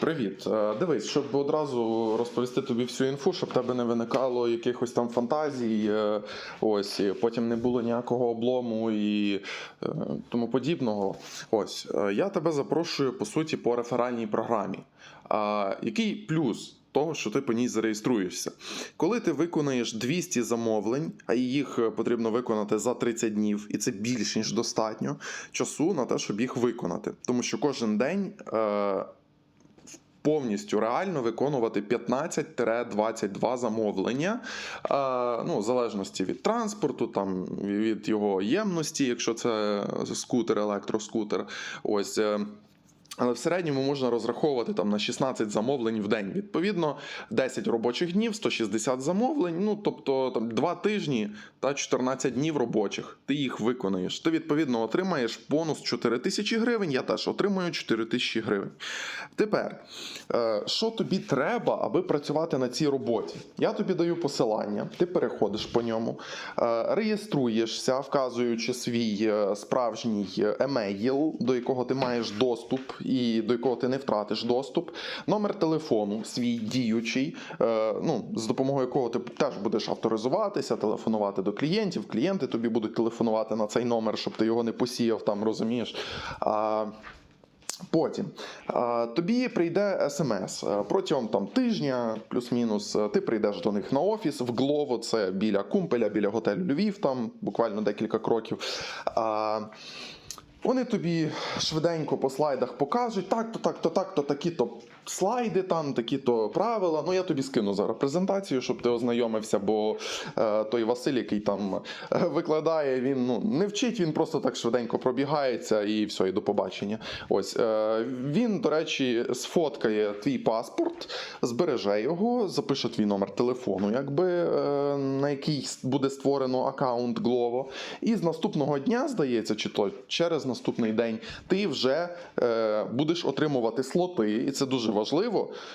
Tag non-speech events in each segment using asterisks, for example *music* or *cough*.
Привіт. Е, Дивись, щоб одразу розповісти тобі всю інфу, щоб тебе не виникало якихось там фантазій, е, ось потім не було ніякого облому і е, тому подібного. Ось я тебе запрошую по суті по реферальній програмі. Який плюс? Того, що ти по ній зареєструєшся. Коли ти виконаєш 200 замовлень, а їх потрібно виконати за 30 днів, і це більш ніж достатньо часу на те, щоб їх виконати. Тому що кожен день повністю реально виконувати 15-22 замовлення, е, ну, в залежності від транспорту, там, від його ємності, якщо це скутер, електроскутер. Ось. Але в середньому можна розраховувати там на 16 замовлень в день. Відповідно, 10 робочих днів, 160 замовлень. Ну тобто там 2 тижні та 14 днів робочих. Ти їх виконаєш. Ти відповідно отримаєш бонус 4 тисячі гривень. Я теж отримую 4 тисячі гривень. Тепер, е, що тобі треба, аби працювати на цій роботі? Я тобі даю посилання, ти переходиш по ньому, е, реєструєшся, вказуючи свій е, справжній емейл, до якого ти маєш доступ і до якого ти не втратиш доступ, номер телефону, свій діючий, е, ну, з допомогою якого ти теж будеш авторизуватися, телефонувати до клієнтів. Клієнти тобі будуть телефонувати на цей номер, щоб ти його не посіяв там, розумієш. Потім тобі прийде смс Е, протягом там тижня, плюс-мінус, е, ти прийдеш до них на офіс в Глово, це біля Кумпеля, біля готелю Львів, там буквально декілька кроків. Вони тобі швиденько по слайдах покажуть, так, то так, то слайди, там, такі то правила. Ну я тобі скину зараз презентацію, щоб ти ознайомився, бо е, той Василь, який там е, викладає, він ну не вчить, він просто так швиденько пробігається і все, і до побачення. Ось е, він, до речі, сфоткає твій паспорт, збереже його, запише твій номер телефону, якби е, на який буде створено аккаунт Glovo. І з наступного дня, здається, чи то через наступний день, ти вже е, будеш отримувати слоти, і це дуже важливо,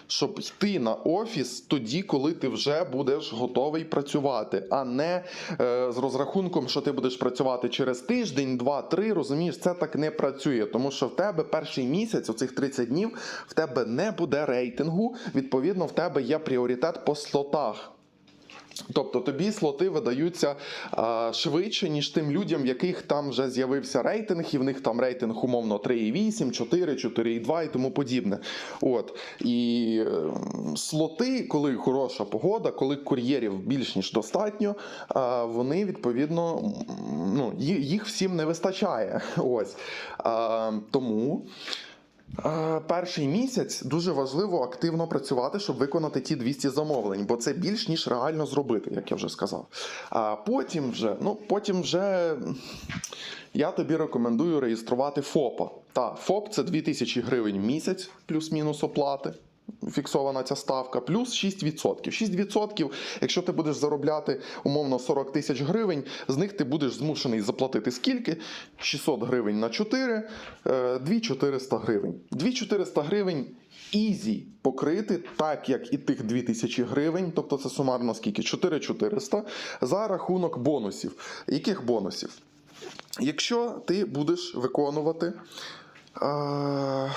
щоб йти на офіс тоді, коли ти вже будеш готовий працювати, а не е, з розрахунком, що ти будеш працювати через тиждень, два, три. Розумієш, це так не працює, тому що в тебе перший місяць, оцих 30 днів, в тебе не буде рейтингу. Відповідно, в тебе є пріоритет по слотах. Тобто тобі слоти видаються а, швидше, ніж тим людям, в яких там вже з'явився рейтинг, і в них там рейтинг умовно 3,8, 4, 4,2 і тому подібне. От. І е, слоти, коли хороша погода, коли кур'єрів більш ніж достатньо, а, вони відповідно ну, їх всім не вистачає. *laughs* Ось. А, тому. Перший місяць дуже важливо активно працювати, щоб виконати ті 200 замовлень, бо це більш ніж реально зробити, як я вже сказав. А потім вже, ну потім вже я тобі рекомендую реєструвати ФОПа. Та ФОП це 2000 гривень в місяць, плюс-мінус оплати. Фіксована ця ставка, плюс 6%. 6%, якщо ти будеш заробляти умовно 40 тисяч гривень, з них ти будеш змушений заплатити скільки? 600 гривень на 4, е, 2400 гривень. 2400 гривень ізі покрити, так як і тих 2000 гривень, тобто це сумарно скільки? 4400 за рахунок бонусів. Яких бонусів? Якщо ти будеш виконувати. Е-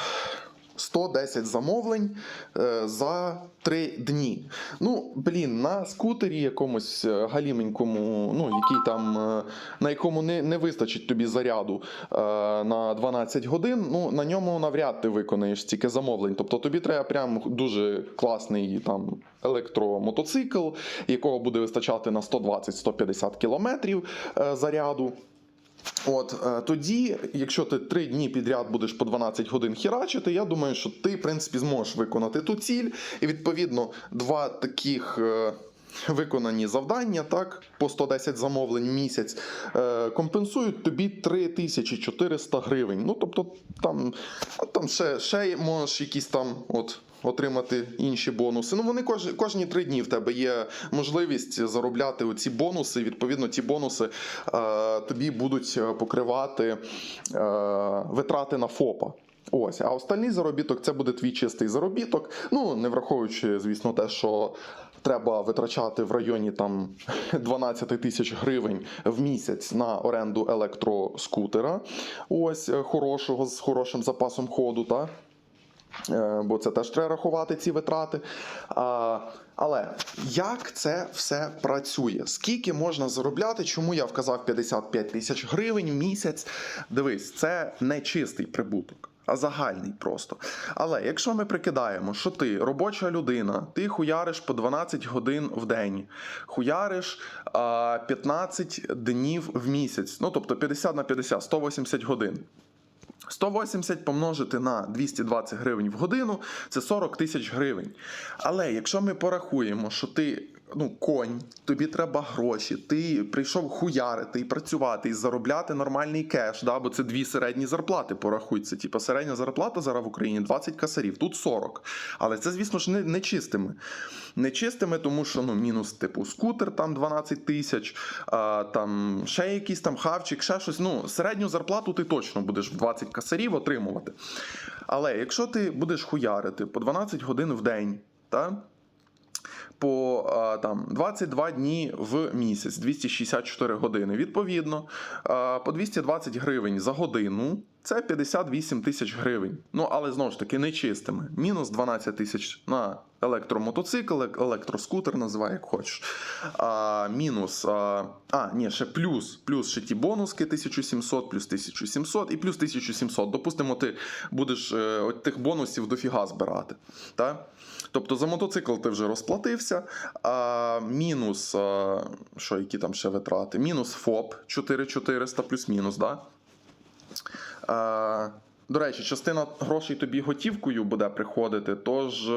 110 замовлень е, за 3 дні. Ну, блін, на скутері якомусь е, галіменькому, ну, який там, е, на якому не, не вистачить тобі заряду на 12 годин, ну, на ньому навряд ти виконаєш стільки замовлень. Тобто тобі треба прям дуже класний там електромотоцикл, якого буде вистачати на 120-150 кілометрів заряду. От е, тоді, якщо ти три дні підряд будеш по 12 годин хірачити, я думаю, що ти, в принципі, зможеш виконати ту ціль. І відповідно два таких. Виконані завдання, так, по 110 замовлень в місяць, е, компенсують тобі 3400 гривень. Ну, тобто, там, там ще, ще можеш якісь там от, отримати інші бонуси. Ну, вони кож, кожні три дні в тебе є можливість заробляти оці бонуси. Відповідно, ті бонуси е, тобі будуть е, покривати е, витрати на ФОПа. Ось, а остальний заробіток це буде твій чистий заробіток. Ну, не враховуючи, звісно, те, що треба витрачати в районі там *laughs* 12 тисяч гривень в місяць на оренду електроскутера. Ось е, хорошого з хорошим запасом ходу. Та? Е, бо це теж треба рахувати ці витрати. А, але як це все працює? Скільки можна заробляти? Чому я вказав 55 тисяч гривень в місяць? Дивись, це не чистий прибуток. А загальний просто. Але якщо ми прикидаємо, що ти робоча людина, ти хуяриш по 12 годин в день, хуяриш а, 15 днів в місяць, ну тобто 50 на 50, 180 годин. 180 помножити на 220 гривень в годину це 40 тисяч гривень. Але якщо ми порахуємо, що ти ну, конь, тобі треба гроші, ти прийшов хуярити і працювати і заробляти нормальний кеш, да? бо це дві середні зарплати, порахуй. Це типу, середня зарплата зараз в Україні 20 касарів, тут 40. Але це, звісно ж, не, не чистими. Не чистими, тому що ну, мінус, типу, скутер там 12 тисяч, а, там ще якийсь там хавчик, ще щось. Ну, середню зарплату ти точно будеш в 20 касарів отримувати. Але якщо ти будеш хуярити по 12 годин в день, та, по там 22 дні в місяць, 264 години. Відповідно, по 220 гривень за годину. Це 58 тисяч гривень. Ну, але знову ж таки, не чистими. Мінус 12 тисяч на електромотоцикл, електроскутер, називай як хочеш. А, мінус. А, а, ні, ще плюс. Плюс ще ті бонуски 1700, плюс 1700 і плюс 1700. Допустимо, ти будеш е, от тих бонусів дофіга збирати. Так? Тобто за мотоцикл ти вже розплатився, а мінус, а, що які там ще витрати? Мінус ФОП 4400 плюс-мінус, да? А, до речі, частина грошей тобі готівкою буде приходити, тож.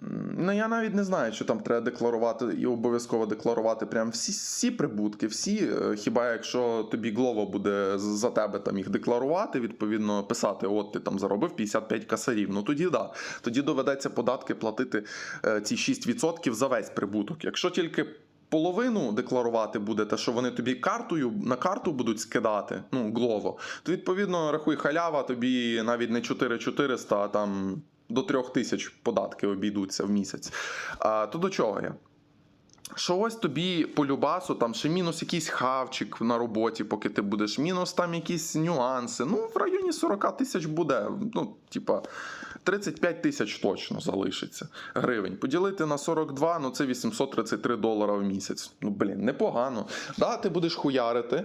Ну, я навіть не знаю, що там треба декларувати і обов'язково декларувати прям всі, всі прибутки, всі. Е, Хіба якщо тобі Глово буде за тебе там їх декларувати, відповідно писати, от ти там заробив 55 касарів. Ну тоді да. Тоді доведеться податки платити е, ці 6% за весь прибуток. Якщо тільки. Половину декларувати буде те, що вони тобі картою на карту будуть скидати, ну глово, то відповідно рахуй халява, тобі навіть не 4400, а там до 3000 податки обійдуться в місяць. А, то до чого я? Що ось тобі по любасу, там ще мінус якийсь хавчик на роботі, поки ти будеш, мінус там якісь нюанси. Ну, в районі 40 тисяч буде. Ну, типа, 35 тисяч точно залишиться гривень. Поділити на 42, ну це 833 долара в місяць. Ну, блін, непогано. Да, ти будеш хуярити,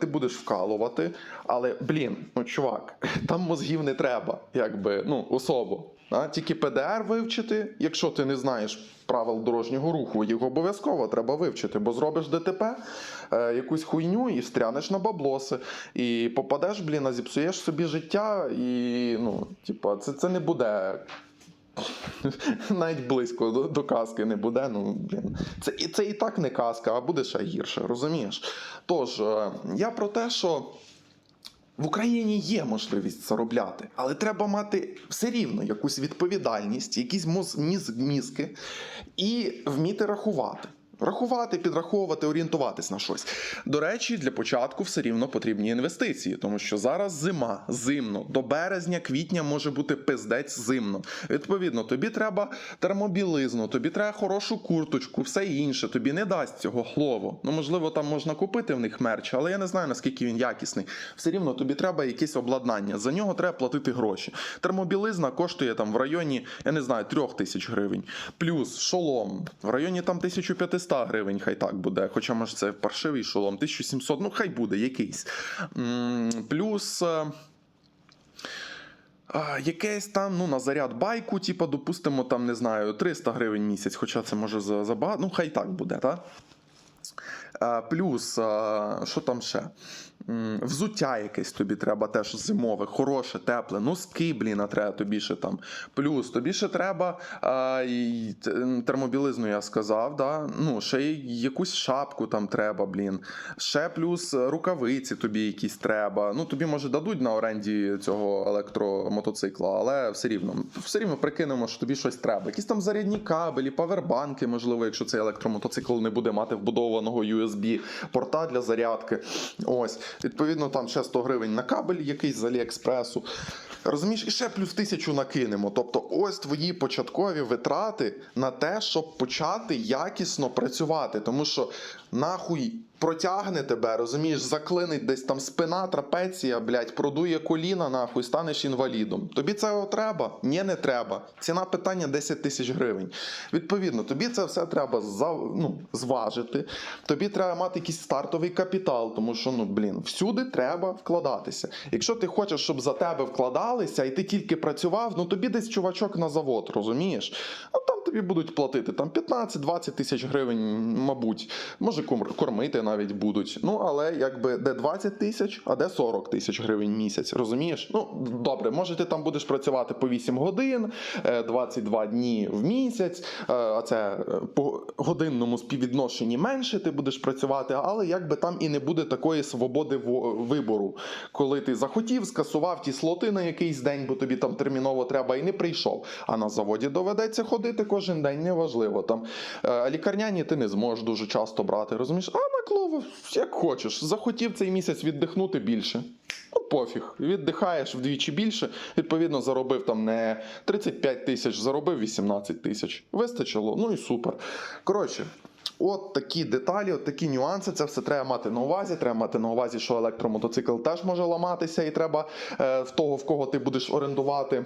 ти будеш вкалувати, але, блін, ну чувак, *laughs* там мозгів не треба, якби, ну, особо. Тільки ПДР вивчити, якщо ти не знаєш правил дорожнього руху, їх обов'язково треба вивчити, бо зробиш ДТП, е, якусь хуйню і встрянеш на баблоси, і попадеш, блін, а зіпсуєш собі життя, і ну, типа, це, це не буде. *laughs* Навіть близько до, до казки не буде. Ну, блін. Це, це і так не казка, а буде ще гірше, розумієш? Тож, е, я про те, що. В Україні є можливість заробляти, але треба мати все рівно якусь відповідальність, якісь мізки і вміти рахувати. Рахувати, підраховувати, орієнтуватись на щось. До речі, для початку все рівно потрібні інвестиції, тому що зараз зима, зимно, до березня, квітня може бути пиздець зимно. Відповідно, тобі треба термобілизну, тобі треба хорошу курточку, все інше. Тобі не дасть цього хлово. Ну, можливо, там можна купити в них мерч, але я не знаю наскільки він якісний. Все рівно тобі треба якесь обладнання. За нього треба платити гроші. Термобілизна коштує там в районі, я не знаю, трьох тисяч гривень. Плюс шолом в районі там 1500 гривень, хай так буде. Хоча може це паршивий шолом, 1700, ну хай буде якийсь. Плюс. е, якесь там, ну, на заряд байку, типу, допустимо, там, не знаю, 300 гривень місяць, хоча це може за, за ну, хай так буде, так? Плюс, що там ще? Взуття якесь тобі треба теж зимове, хороше, тепле, носки, блін, а треба тобі ще там. Плюс тобі ще треба а, термобілизну, я сказав, да? ну, ще якусь шапку там треба, блін. Ще плюс е, рукавиці тобі якісь треба. Ну, тобі, може, дадуть на оренді цього електромотоцикла, але все рівно, все рівно прикинемо, що тобі щось треба. Якісь там зарядні кабелі, павербанки, можливо, якщо цей електромотоцикл не буде мати вбудованого USB порта для зарядки. Ось, відповідно, там ще 100 гривень на кабель якийсь з Аліекспресу. Розумієш, і ще плюс тисячу накинемо. Тобто, ось твої початкові витрати на те, щоб почати якісно працювати. Тому що нахуй протягне тебе, розумієш, заклинить десь там спина, трапеція, блядь, продує коліна, нахуй, станеш інвалідом. Тобі цього треба? Ні, не треба. Ціна питання 10 тисяч гривень. Відповідно, тобі це все треба ну, зважити. Тобі треба мати якийсь стартовий капітал, тому що, ну, блін, всюди треба вкладатися. Якщо ти хочеш, щоб за тебе вкладалися, і ти тільки працював, ну тобі десь чувачок на завод, розумієш? А там тобі будуть платити там 15-20 тисяч гривень, мабуть. Може, кормити навіть будуть. Ну, але якби де 20 тисяч, а де 40 тисяч гривень місяць, розумієш? Ну, добре, може, ти там будеш працювати по 8 годин, е, 22 дні в місяць, е, а це е, по годинному співвідношенні менше ти будеш працювати, але якби там і не буде такої свободи во- вибору, коли ти захотів, скасував ті слоти на якийсь день, бо тобі там терміново треба і не прийшов. А на заводі доведеться ходити кожен день, неважливо. Там е, лікарняні ти не зможеш дуже часто брати, розумієш? А на клово, як хочеш, захотів цей місяць віддихнути більше. Ну, пофіг, віддихаєш вдвічі більше. Відповідно, заробив там не 35 тисяч, заробив 18 тисяч. Вистачило, ну і супер. Коротше. От такі деталі, от такі нюанси, це все треба мати на увазі. Треба мати на увазі, що електромотоцикл теж може ламатися, і треба е, в того, в кого ти будеш орендувати.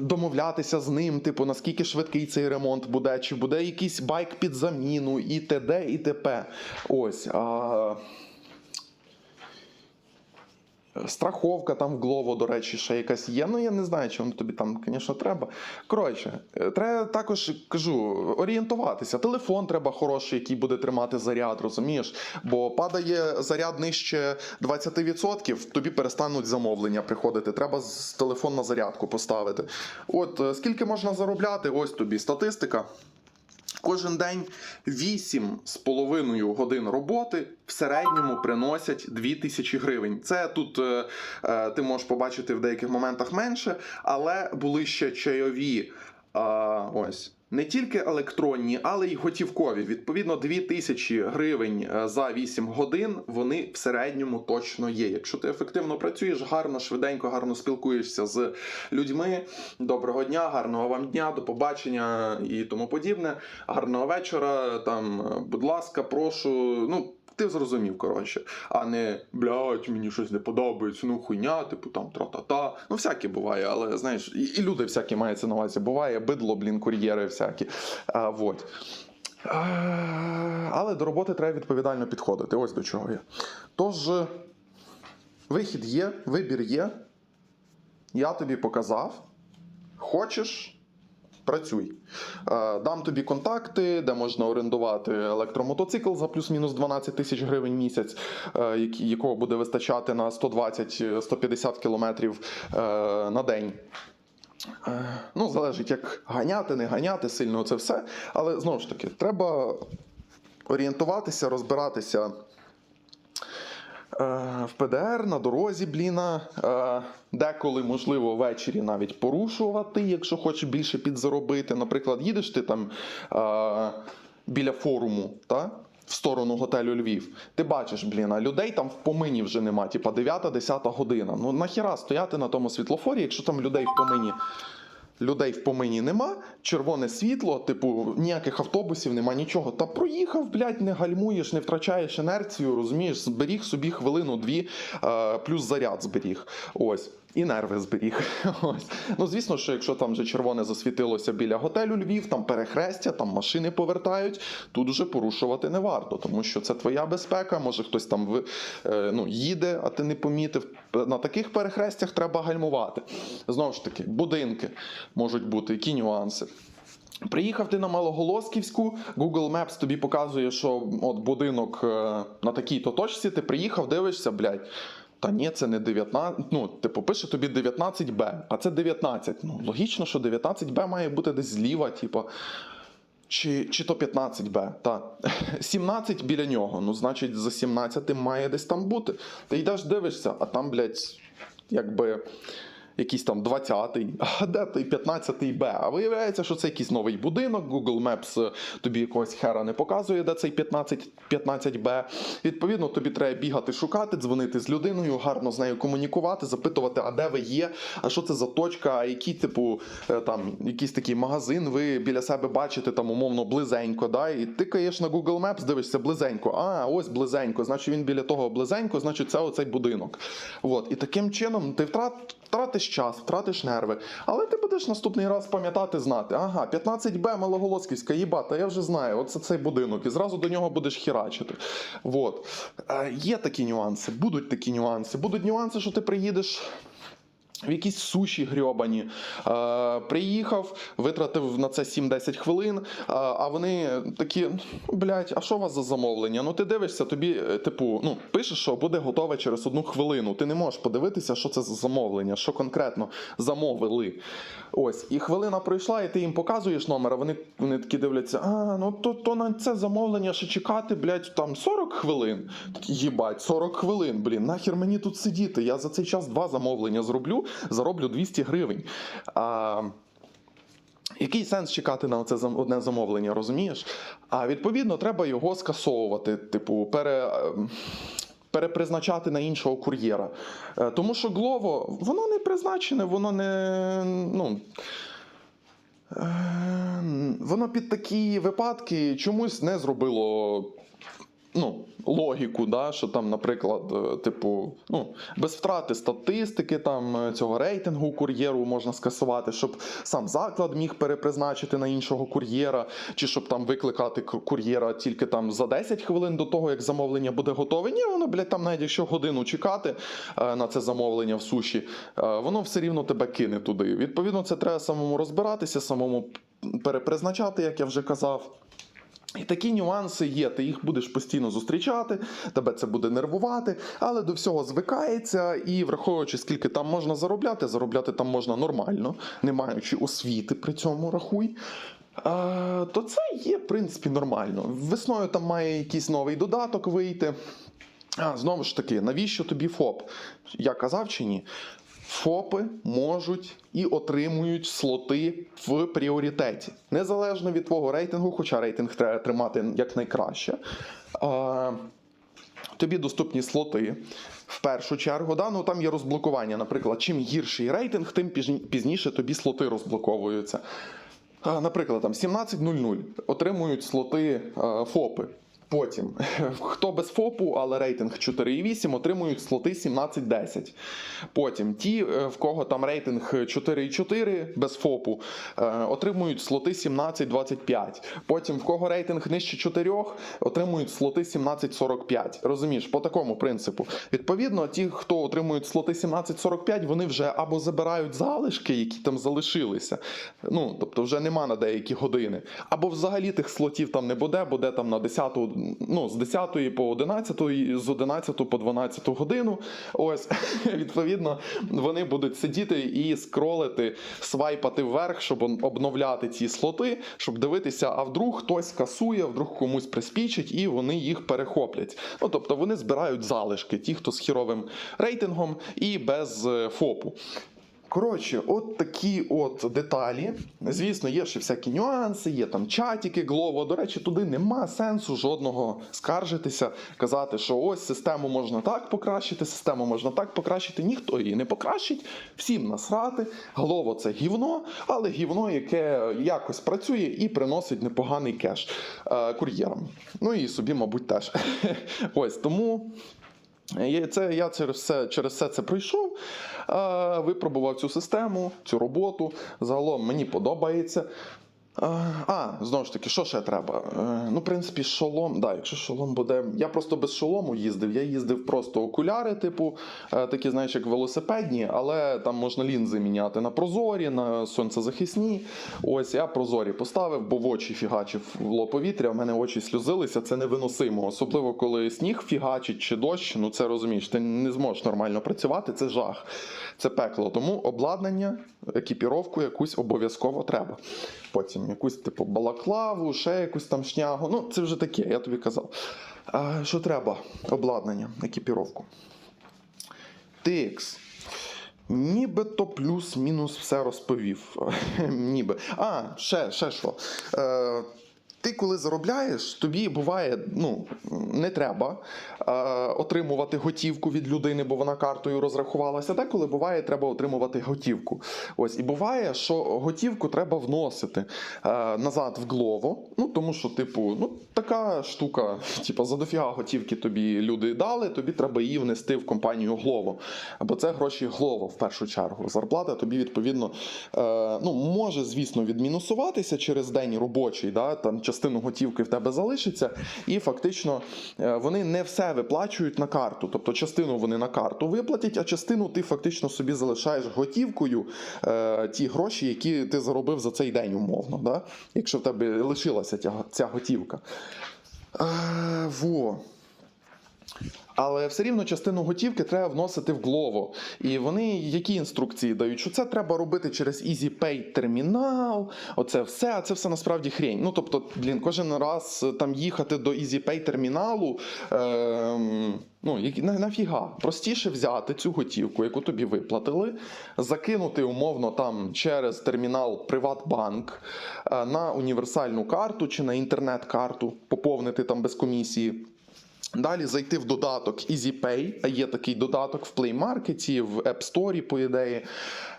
Домовлятися з ним, типу, наскільки швидкий цей ремонт буде, чи буде якийсь байк під заміну, і т.д. і т.п. Ось. А... Страховка там в Глово, до речі, ще якась є. Ну я не знаю, чи воно тобі там, звісно, треба. Коротше, е, треба також кажу, орієнтуватися. Телефон треба хороший, який буде тримати заряд, розумієш? Бо падає заряд нижче 20%, тобі перестануть замовлення приходити. Треба телефон на зарядку поставити. От е, скільки можна заробляти? Ось тобі статистика. Кожен день 8,5 годин роботи в середньому приносять 2000 гривень. Це тут е, е, ти можеш побачити в деяких моментах менше, але були ще чайові. е, ось. Не тільки електронні, але й готівкові. Відповідно, 2000 гривень е, за 8 годин вони в середньому точно є. Якщо ти ефективно працюєш, гарно, швиденько, гарно спілкуєшся з людьми. Доброго дня, гарного вам дня, до побачення і тому подібне. Гарного вечора. Там, е, будь ласка, прошу. Ну. Ти зрозумів, коротше, а не блядь, мені щось не подобається, ну хуйня, типу там тра-та-та. Ну, всяке буває, але знаєш, і, і люди всякі мається на увазі. Буває бидло, блін, кур'єри всякі. А, вот. А, але до роботи треба відповідально підходити. Ось до чого я. Тож, вихід є, вибір є. Я тобі показав. Хочеш? Працюй. Е, Дам тобі контакти, де можна орендувати електромотоцикл за плюс-мінус 12 тисяч гривень місяць, е, якого буде вистачати на 120-150 кілометрів е, на день. Ну, залежить, як ганяти, не ганяти сильно це все. Але знову ж таки, треба орієнтуватися, розбиратися в ПДР на дорозі, бліна. Е, Деколи, можливо, ввечері навіть порушувати, якщо хочеш більше підзаробити. Наприклад, їдеш ти там е, біля форуму, та? В сторону готелю Львів, ти бачиш, блін, людей там в помині вже нема, типа 9-10 година. Ну нахіра стояти на тому світлофорі, якщо там людей в помині людей в помині нема, червоне світло, типу, ніяких автобусів нема, нічого. Та проїхав, блядь, не гальмуєш, не втрачаєш енерцію, розумієш, зберіг собі хвилину-дві, е, плюс заряд зберіг. Ось. І нерви зберіг. *laughs* Ось. Ну, звісно, що якщо там вже червоне засвітилося біля готелю Львів, там перехрестя, там машини повертають, тут вже порушувати не варто, тому що це твоя безпека. Може хтось там е, ну, їде, а ти не помітив. На таких перехрестях треба гальмувати. Знову ж таки, будинки можуть бути, які нюанси. Приїхав ти на Малоголосківську, Google Maps тобі показує, що от будинок е, на такій-то точці, ти приїхав, дивишся, блядь. Та ні, це не 19. Ну, типу, пише тобі 19Б, а це 19. Ну, логічно, що 19Б має бути десь зліва, типу. Чи, чи то 15Б, та *laughs* 17 біля нього. Ну, значить, за 17 має десь там бути. Ти йдеш, дивишся, а там, блядь, якби якийсь там 20-й, *laughs* а де той 15-й Б? А виявляється, що це якийсь новий будинок. Google Maps е, тобі якогось хера не показує, де цей 15, 15Б. Відповідно, тобі треба бігати, шукати, дзвонити з людиною, гарно з нею комунікувати, запитувати, а де ви є, а що це за точка, а який, типу, е, там, якийсь такий магазин, ви біля себе бачите там умовно близенько. Да? І тикаєш на Google Maps, дивишся близенько. А, ось близенько, значить він біля того близенько, значить це оцей будинок. От. І таким чином ти втрат, втратиш час, втратиш нерви. Але ти будеш наступний раз пам'ятати, знати. Ага, 15Б Малоголоцьківська, їбата, я вже знаю, оце цей будинок. І зразу до нього будеш хірачити. От. Е, є такі нюанси, будуть такі нюанси. Будуть нюанси, що ти приїдеш. В якісь суші грьобані. Е, приїхав, витратив на це 7-10 хвилин. е, а вони такі: «Ну, блядь, а що у вас за замовлення? Ну ти дивишся, тобі, е, типу, ну, пишеш, що буде готове через одну хвилину. Ти не можеш подивитися, що це за замовлення, що конкретно замовили. Ось, і хвилина пройшла, і ти їм показуєш номер, а вони, вони такі дивляться: а, ну то, то на це замовлення ще чекати, блядь, там 40 хвилин. Їбать, 40 хвилин, блін, нахер мені тут сидіти. Я за цей час два замовлення зроблю, зароблю 200 гривень. А, який сенс чекати на це одне замовлення, розумієш? А відповідно, треба його скасовувати, типу, пере. Перепризначати на іншого кур'єра. Е, Тому що Глово, воно не призначене, воно не. Ну, е, воно під такі випадки чомусь не зробило ну, логіку, да, що там, наприклад, е, типу, ну, без втрати статистики там е, цього рейтингу кур'єру можна скасувати, щоб сам заклад міг перепризначити на іншого кур'єра, чи щоб там викликати ку- кур'єра тільки там за 10 хвилин до того, як замовлення буде готове. Ні, воно, блядь, там навіть якщо годину чекати е, на це замовлення в суші, воно все рівно тебе кине туди. Відповідно, це треба самому розбиратися, самому перепризначати, як я вже казав. І такі нюанси є. Ти їх будеш постійно зустрічати, тебе це буде нервувати, але до всього звикається. І враховуючи, скільки там можна заробляти, заробляти там можна нормально, не маючи освіти при цьому рахуй. А, то це є, в принципі, нормально. Весною там має якийсь новий додаток вийти. А, знову ж таки, навіщо тобі ФОП? Я казав чи ні? ФОПи можуть і отримують слоти в пріоритеті. Незалежно від твого рейтингу, хоча рейтинг треба тримати якнайкраще. Тобі доступні слоти. В першу чергу, да? ну, там є розблокування. Наприклад, чим гірший рейтинг, тим пізніше тобі слоти розблоковуються. Наприклад, там 17.00 отримують слоти ФОПи. Потім, *laughs* хто без ФОПу, але рейтинг 4,8, отримують слоти 17.10. Потім ті, е, в кого там рейтинг 4,4 без ФОПу, е, отримують слоти 17.25. Потім, в кого рейтинг нижче 4, отримують слоти 17.45. Розумієш, по такому принципу. Відповідно, ті, хто отримують слоти 17.45, вони вже або забирають залишки, які там залишилися. Ну, тобто вже нема на деякі години. Або взагалі тих слотів там не буде, буде там на 10, ну, з 10 по 11, з 11 по 12 годину. Ось, *laughs* відповідно, вони будуть сидіти і скролити, свайпати вверх, щоб обновляти ці слоти, щоб дивитися, а вдруг хтось касує, вдруг комусь приспічить, і вони їх перехоплять. Ну, тобто вони збирають залишки, ті, хто з хіровим рейтингом і без е, ФОПу. Коротше, от такі от деталі. Звісно, є ще всякі нюанси, є там чатики, глово. До речі, туди нема сенсу жодного скаржитися, казати, що ось систему можна так покращити, систему можна так покращити. Ніхто її не покращить, всім насрати. Глово це гівно, але гівно, яке якось працює і приносить непоганий кеш е, кур'єрам. Ну і собі, мабуть, теж. *laughs* Ось тому. Це, я через все, через все це пройшов, е, випробував цю систему, цю роботу. Загалом мені подобається. А, знову ж таки, що ще треба? Е, Ну, в принципі, шолом. Да, якщо шолом буде. Я просто без шолому їздив. Я їздив просто окуляри, типу, е, такі, знаєш, як велосипедні, але там можна лінзи міняти на прозорі, на сонцезахисні. Ось я прозорі поставив, бо в очі фігачив вло повітря. У мене очі сльозилися, це невиносимо. Особливо коли сніг фігачить чи дощ. Ну це розумієш, ти не зможеш нормально працювати. Це жах, це пекло. Тому обладнання, екіпіровку якусь обов'язково треба. Потім якусь типу балаклаву, ще якусь там шнягу. Ну, це вже таке, я тобі казав. А, що треба? Обладнання, екіпіровку. TX. Нібито плюс-мінус все розповів. *laughs* Ніби. А, ще, ще що. Е, ти коли заробляєш, тобі буває, ну не треба е, отримувати готівку від людини, бо вона картою розрахувалася. Деколи буває, треба отримувати готівку. Ось і буває, що готівку треба вносити е, назад в Glovo. Ну тому що, типу, ну така штука, типу, за дофіга готівки тобі люди дали, тобі треба її внести в компанію Glovo. Бо це гроші Glovo в першу чергу. Зарплата тобі відповідно е, ну може, звісно, відмінусуватися через день робочий, да, там частину готівки в тебе залишиться, і фактично е, вони не все виплачують на карту. Тобто частину вони на карту виплатять, а частину ти фактично собі залишаєш готівкою е, ті гроші, які ти заробив за цей день, умовно, да? якщо в тебе лишилася ця, готівка. Е, во. Але все рівно частину готівки треба вносити в Glovo. І вони які інструкції дають? Що це треба робити через EasyPay термінал, оце все, а це все насправді хрень. Ну тобто, блін, кожен раз е, там їхати до EasyPay терміналу. Ем... Ну, на- нафіга? Простіше взяти цю готівку, яку тобі виплатили, закинути умовно там через термінал Приватбанк е, на універсальну карту чи на інтернет-карту, поповнити там без комісії. Далі зайти в додаток EasyPay, є такий додаток в Play Market, в App Store, по ідеї.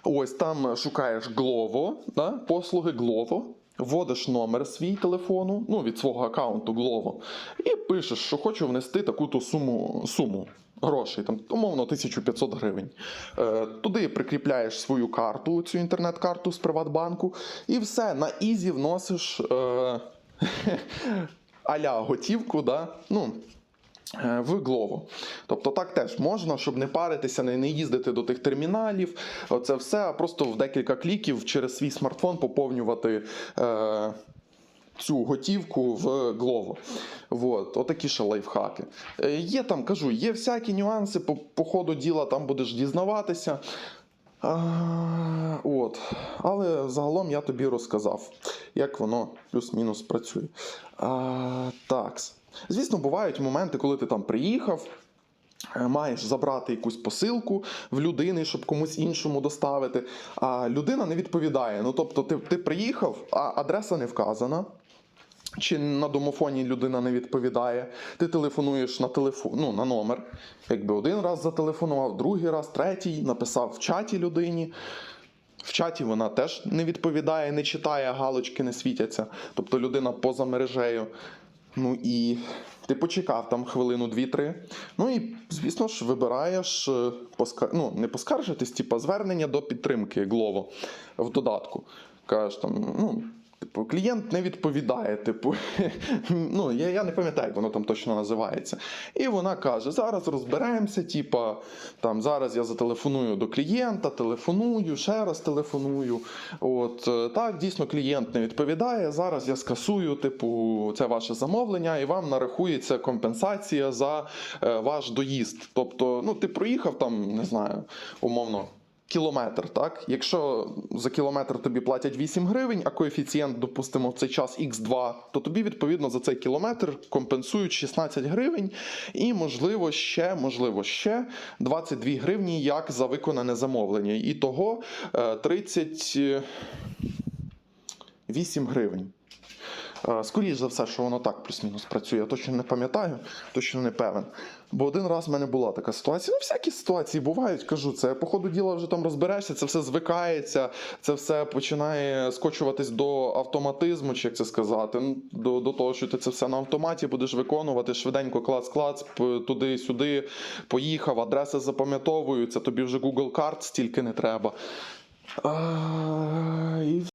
Ось там шукаєш Glovo, да? послуги Glovo. Вводиш номер свій телефону, ну від свого аккаунту Glovo, і пишеш, що хочу внести таку-то суму, суму грошей, там, умовно 1500 гривень. Е, туди прикріпляєш свою карту, цю інтернет-карту з Приватбанку, і все, на Ізі вносиш е, *laughs* аля готівку, да? ну, в Glovo. Тобто так теж можна, щоб не паритися, не, їздити до тих терміналів. Оце все, а просто в декілька кліків через свій смартфон поповнювати. Е, Цю готівку в Glovo. Вот, отакі ще лайфхаки. Е, Є там, кажу, є всякі нюанси по, по ходу діла, там будеш дізнаватися. А, от. Але загалом я тобі розказав, як воно плюс-мінус працює. А, такс. Звісно, бувають моменти, коли ти там приїхав. е, Маєш забрати якусь посилку в людини, щоб комусь іншому доставити. А людина не відповідає. Ну тобто, ти, ти приїхав, а адреса не вказана. Чи на домофоні людина не відповідає, ти телефонуєш на телефон, ну, на номер. Якби один раз зателефонував, другий раз, третій, написав в чаті людині. В чаті вона теж не відповідає, не читає, галочки не світяться. Тобто людина поза мережею. Ну і ти почекав там хвилину, дві-три. Ну і, звісно ж, вибираєш поскар... ну, не поскаржитись, типу, звернення до підтримки Glovo в додатку. Кажеш там, ну. Типу, клієнт не відповідає, типу, *laughs* ну я, я не пам'ятаю, як воно там точно називається. І вона каже: зараз розберемося, типа, там зараз я зателефоную до клієнта, телефоную, ще раз телефоную. От е, так, дійсно, клієнт не відповідає. Зараз я скасую, типу, це ваше замовлення, і вам нарахується компенсація за е, ваш доїзд. Тобто, ну, ти проїхав там, не знаю, умовно. Кілометр, так? Якщо за кілометр тобі платять 8 гривень, а коефіцієнт, допустимо, в цей час x2, то тобі відповідно за цей кілометр компенсують 16 гривень і, можливо, ще, можливо, ще 22 гривні як за виконане замовлення. І того е, 38 гривень. Е, Скоріше за все, що воно так плюс-мінус працює. Я точно не пам'ятаю, точно не певен. Бо один раз в мене була така ситуація. Ну, всякі ситуації бувають, кажу, це по ходу діла вже там розберешся, це все звикається, це все починає скочуватись до автоматизму, чи як це сказати, ну, до, до того, що ти це все на автоматі будеш виконувати, швиденько клац-клац, туди-сюди, поїхав, адреси запам'ятовуються, тобі вже Google карт стільки не треба. А, і